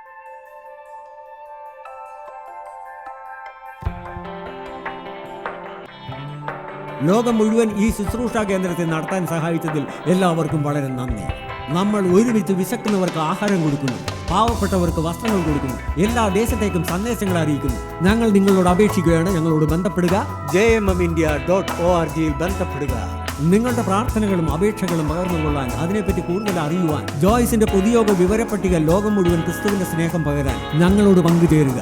ലോകം മുഴുവൻ ഈ ശുശ്രൂഷാ കേന്ദ്രത്തെ നടത്താൻ സഹായിച്ചതിൽ എല്ലാവർക്കും വളരെ നന്ദി. നമ്മൾ ഒരുമിച്ച് വിശക്കുന്നവർക്ക് ആഹാരം കൊടുക്കുന്നു പാവപ്പെട്ടവർക്ക് വസ്ത്രങ്ങൾ കൊടുക്കുന്നു എല്ലാ ദേശത്തേക്കും സന്ദേശങ്ങൾ അറിയിക്കുന്നു. ഞങ്ങൾ നിങ്ങളോട് അപേക്ഷിക്കുകയാണ് ഞങ്ങളോട് ബന്ധപ്പെടുക. J M M India dot O R ജിയിൽ ബന്ധപ്പെടുക. നിങ്ങളുടെ പ്രാർത്ഥനകളും അപേക്ഷകളും പകർന്നുകൊള്ളാൻ അതിനെപ്പറ്റി കൂടുതൽ അറിയുവാൻ ജോയ്സിന്റെ പൊതുയോഗ വിവരപ്പട്ടിക ലോകം മുഴുവൻ ക്രിസ്തുവിന്റെ സ്നേഹം പകരാൻ ഞങ്ങളോട് പങ്കുചേരുക.